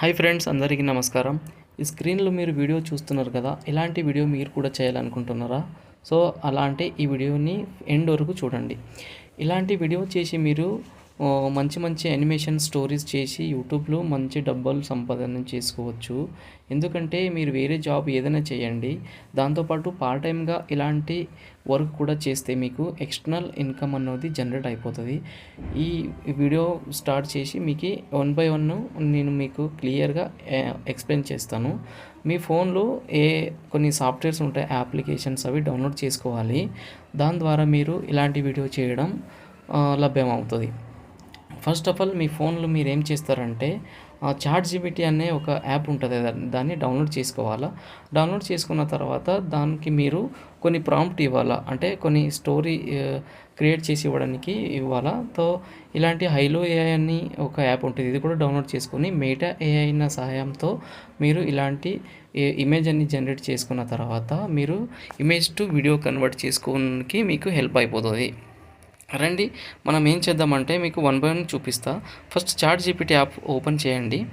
Hi friends అందరికీ నమస్కారం. ఈ స్క్రీన్లో మీరు వీడియో చూస్తున్నారు కదా ఇలాంటి వీడియో మీరు కూడా చేయాలనుకుంటున్నారా? సో అలాంటి ఈ వీడియోని ఎండ్ వరకు చూడండి. ఇలాంటి వీడియో చేసి మీరు మంచి మంచి యానిమేషన్ స్టోరీస్ చేసి యూట్యూబ్లో మంచి డబ్బులు సంపాదన చేసుకోవచ్చు. ఎందుకంటే మీరు వేరే జాబ్ ఏదైనా చేయండి. దాంతోపాటు పార్ట్ టైంగా ఇలాంటి వర్క్ కూడా చేస్తే మీకు ఎక్స్టర్నల్ ఇన్కమ్ అన్నది జనరేట్ అయిపోతుంది. ఈ వీడియో స్టార్ట్ చేసి మీకు వన్ బై వన్ నేను మీకు క్లియర్గా ఎక్స్ప్లెయిన్ చేస్తాను. మీ ఫోన్లో ఏ కొన్ని సాఫ్ట్వేర్స్ ఉంటాయి అప్లికేషన్స్ అవి డౌన్లోడ్ చేసుకోవాలి. దాని ద్వారా మీరు ఇలాంటి వీడియో చేయడం లభ్యమవుతుంది. ఫస్ట్ ఆఫ్ ఆల్ మీ ఫోన్లో మీరు ఏం చేస్తారంటే చాట్ జీబీటీ అనే ఒక యాప్ ఉంటుంది దాన్ని డౌన్లోడ్ చేసుకోవాలా? డౌన్లోడ్ చేసుకున్న తర్వాత దానికి మీరు కొన్ని ప్రాంప్ట్ ఇవ్వాలా? అంటే కొన్ని స్టోరీ క్రియేట్ చేసి ఇవ్వడానికి ఇవ్వాలా? సో ఇలాంటి హైలో ఏఐ అని ఒక యాప్ ఉంటుంది ఇది కూడా డౌన్లోడ్ చేసుకుని మేటా ఏఐ అయిన సహాయంతో మీరు ఇలాంటి ఇమేజ్ అన్ని జనరేట్ చేసుకున్న తర్వాత మీరు ఇమేజ్ టు వీడియో కన్వర్ట్ చేసుకోవడానికి మీకు హెల్ప్ అయిపోతుంది. రండి మనం ఏం చేద్దామంటే మీకు వన్ బై వన్ చూపిస్తా. First ChatGPT app open చేయండి.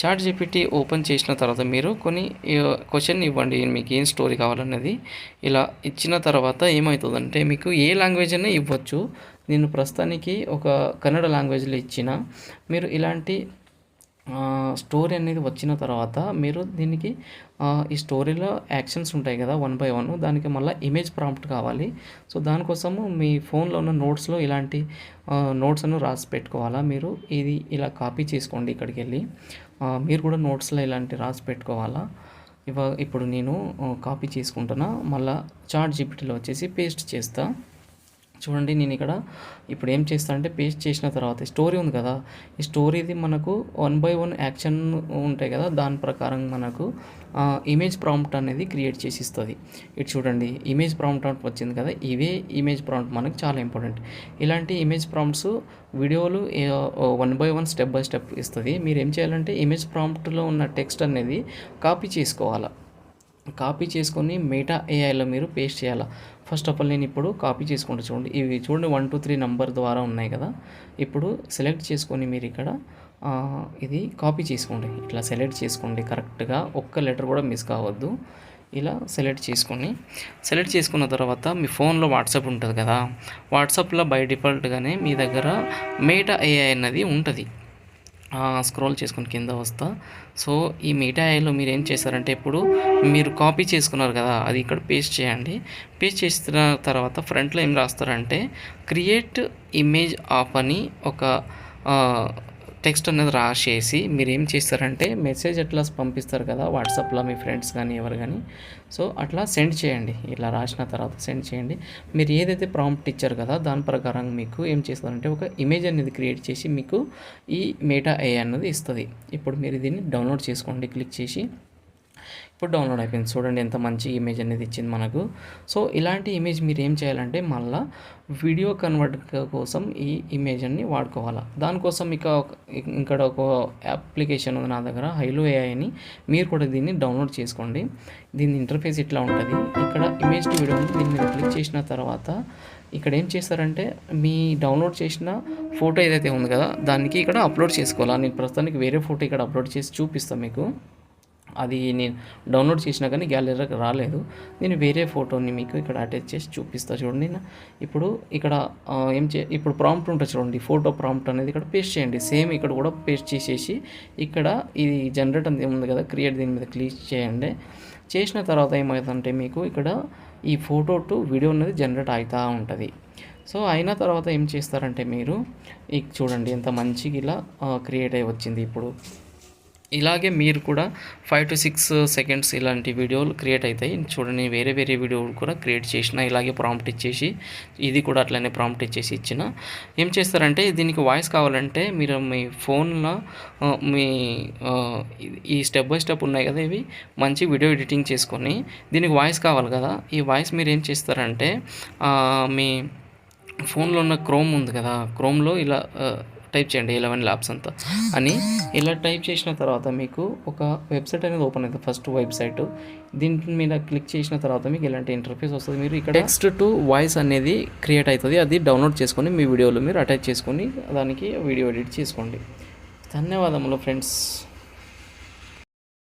చాట్ జీపీటీ ఓపెన్ చేసిన తర్వాత మీరు కొన్ని క్వశ్చన్ ఇవ్వండి మీకు ఏం స్టోరీ కావాలన్నది. ఇలా ఇచ్చిన తర్వాత ఏమవుతుందంటే మీకు ఏ లాంగ్వేజ్ అయినా ఇవ్వచ్చు. నేను ప్రస్తుతానికి ఒక కన్నడ లాంగ్వేజ్లో ఇచ్చిన. మీరు ఇలాంటి స్టోరీ అనేది వచ్చిన తర్వాత మీరు దీనికి ఈ స్టోరీలో యాక్షన్స్ ఉంటాయి కదా వన్ బై వన్ దానికి మళ్ళీ ఇమేజ్ ప్రాంప్ట్ కావాలి. సో దానికోసము మీ ఫోన్లో ఉన్న నోట్స్లో ఇలాంటి నోట్స్ను రాసి పెట్టుకోవాలా? మీరు ఇది ఇలా కాపీ చేసుకోండి ఇక్కడికి వెళ్ళి. మీరు కూడా నోట్స్లో ఇలాంటి రాసి పెట్టుకోవాలా? ఇవ ఇప్పుడు నేను కాపీ చేసుకుంటున్నా. మళ్ళీ చాట్ జీపీటీలో వచ్చేసి పేస్ట్ చేస్తాను చూడండి నేను ఇక్కడ ఇప్పుడు ఏం చేస్తానంటే పేస్ట్ చేసిన తర్వాత స్టోరీ ఉంది కదా ఈ స్టోరీది మనకు వన్ బై వన్ యాక్షన్ ఉంటాయి కదా దాని ప్రకారం మనకు ఇమేజ్ ప్రాంప్ట్ అనేది క్రియేట్ చేసి ఇస్తుంది. ఇటు చూడండి ఇమేజ్ ప్రాంప్ట్ అని వచ్చింది కదా ఇవే ఇమేజ్ ప్రాంప్ట్ మనకు చాలా ఇంపార్టెంట్ ఇలాంటి ఇమేజ్ ప్రాంప్ట్స్ వీడియోలు one by one step by step ఇస్తుంది. మీరు ఏం చేయాలంటే ఇమేజ్ ప్రాంప్ట్లో ఉన్న టెక్స్ట్ అనేది కాపీ చేసుకోవాలా. కాపీ చేసుకొని మేటా ఏఐలో మీరు పేస్ట్ చేయాలా? ఫస్ట్ ఆఫ్ ఆల్ నేను ఇప్పుడు కాపీ చేసుకుంటూ చూడండి. ఇవి చూడండి వన్ టూ త్రీ నంబర్ ద్వారా ఉన్నాయి కదా. ఇప్పుడు సెలెక్ట్ చేసుకొని మీరు ఇక్కడ ఇది కాపీ చేసుకోండి. ఇట్లా సెలెక్ట్ చేసుకోండి. కరెక్ట్గా ఒక్క లెటర్ కూడా మిస్ కావద్దు. ఇలా సెలెక్ట్ చేసుకొని సెలెక్ట్ చేసుకున్న తర్వాత మీ ఫోన్లో వాట్సాప్ ఉంటుంది కదా. వాట్సాప్లో బై డిఫాల్ట్గానే మీ దగ్గర మేటా ఏఐ అన్నది ఉంటుంది. స్క్రోల్ చేసుకుని కింద వస్తా. సో ఈ మిఠాయిలో ఐలో మీరు ఏం చేస్తారంటే ఇప్పుడు మీరు కాపీ చేసుకున్నారు కదా అది ఇక్కడ పేస్ట్ చేయండి. పేస్ట్ చేసిన తర్వాత ఫ్రంట్లో ఏం రాస్తారంటే క్రియేట్ ఇమేజ్ ఆఫ్ అని ఒక టెక్స్ట్ అనేది రాసేసి మీరు ఏం చేస్తారంటే మెసేజ్ ఎట్లా పంపిస్తారు కదా వాట్సాప్లో మీ ఫ్రెండ్స్ కానీ ఎవరు కానీ. సో అట్లా సెండ్ చేయండి. ఇలా రాసిన తర్వాత సెండ్ చేయండి. మీరు ఏదైతే ప్రాంప్ట్ ఇచ్చారు కదా దాని ప్రకారం మీకు ఏం చేస్తారంటే ఒక ఇమేజ్ అనేది క్రియేట్ చేసి మీకు ఈ మేటా ఏ అన్నది ఇస్తుంది. ఇప్పుడు మీరు దీన్ని డౌన్లోడ్ చేసుకోండి క్లిక్ చేసి. ఇప్పుడు డౌన్లోడ్ అయిపోయింది. చూడండి ఎంత మంచి ఇమేజ్ అనేది ఇచ్చింది మనకు. సో ఇలాంటి ఇమేజ్ మీరు ఏం చేయాలంటే మళ్ళీ వీడియో కన్వర్ట్ కోసం ఈ ఇమేజ్ అన్ని వాడుకోవాలా. దానికోసం ఇక ఇక్కడ ఒక అప్లికేషన్ ఉంది నా దగ్గర హైలో ఏఐ అని మీరు కూడా దీన్ని డౌన్లోడ్ చేసుకోండి. దీని ఇంటర్ఫేస్ ఇట్లా ఉంటుంది. ఇక్కడ ఇమేజ్ టు వీడియో దీన్ని మీరు క్లిక్ చేసిన తర్వాత ఇక్కడ ఏం చేస్తారంటే మీ డౌన్లోడ్ చేసిన ఫోటో ఏదైతే ఉంది కదా దానికి ఇక్కడ అప్లోడ్ చేసుకోవాలా. నేను ప్రస్తుతానికి వేరే ఫోటో ఇక్కడ అప్లోడ్ చేసి చూపిస్తాను మీకు. అది నేను డౌన్లోడ్ చేసినా కానీ గ్యాలరీకి రాలేదు. నేను వేరే ఫోటోని మీకు ఇక్కడ అటాచ్ చేసి చూపిస్తాను చూడండి. నా- ఇప్పుడు ఇక్కడ ఏం చే ఇప్పుడు ప్రాంప్ట్ ఉంటుంది చూడండి. ఫోటో ప్రాంప్ట్ అనేది ఇక్కడ పేస్ట్ చేయండి. సేమ్ ఇక్కడ కూడా పేస్ట్ చేసేసి ఇక్కడ ఇది జనరేట్ అనేది ఉంది కదా క్రియేట్ దీని మీద క్లిక్ చేయండి. చేసిన తర్వాత ఏమవుతుందంటే మీకు ఇక్కడ ఈ ఫోటో టు వీడియో అనేది జనరేట్ అవుతూ ఉంటుంది. సో అయిన తర్వాత ఏం చేస్తారంటే మీరు ఈ చూడండి ఎంత మంచిగా ఇలా క్రియేట్ అయి వచ్చింది ఇప్పుడు. ఇలాగే మీరు కూడా ఫైవ్ టు సిక్స్ సెకండ్స్ ఇలాంటి వీడియోలు క్రియేట్ అవుతాయి. చూడండి వేరే వేరే వీడియోలు కూడా క్రియేట్ చేసిన ఇలాగే ప్రాంప్ట్ ఇచ్చేసి ఇది కూడా అట్లనే ప్రాంప్ట్ ఇచ్చేసి ఇచ్చిన. ఏం చేస్తారంటే దీనికి వాయిస్ కావాలంటే మీరు మీ ఫోన్లో మీ ఈ స్టెప్ బై స్టెప్ ఉన్నాయి కదా ఇవి మంచి వీడియో ఎడిటింగ్ చేసుకొని దీనికి వాయిస్ కావాలి కదా. ఈ వాయిస్ మీరు ఏం చేస్తారంటే మీ ఫోన్లో ఉన్న క్రోమ్ ఉంది కదా క్రోమ్లో ఇలా టైప్ చేయండి ఎలెవెన్ ల్యాబ్స్ అంతా. అని ఇలా టైప్ చేసిన తర్వాత మీకు ఒక వెబ్సైట్ అనేది ఓపెన్ అవుతుంది ఫస్ట్ వెబ్సైట్. దీని మీద క్లిక్ చేసిన తర్వాత మీకు ఇలాంటి ఇంటర్ఫేస్ వస్తుంది మీరు ఇక్కడ టెక్స్ట్ టు వాయిస్ అనేది క్రియేట్ అవుతుంది. అది డౌన్లోడ్ చేసుకొని మీ వీడియోలో మీరు అటాచ్ చేసుకొని దానికి వీడియో ఎడిట్ చేసుకోండి. ధన్యవాదములు ఫ్రెండ్స్.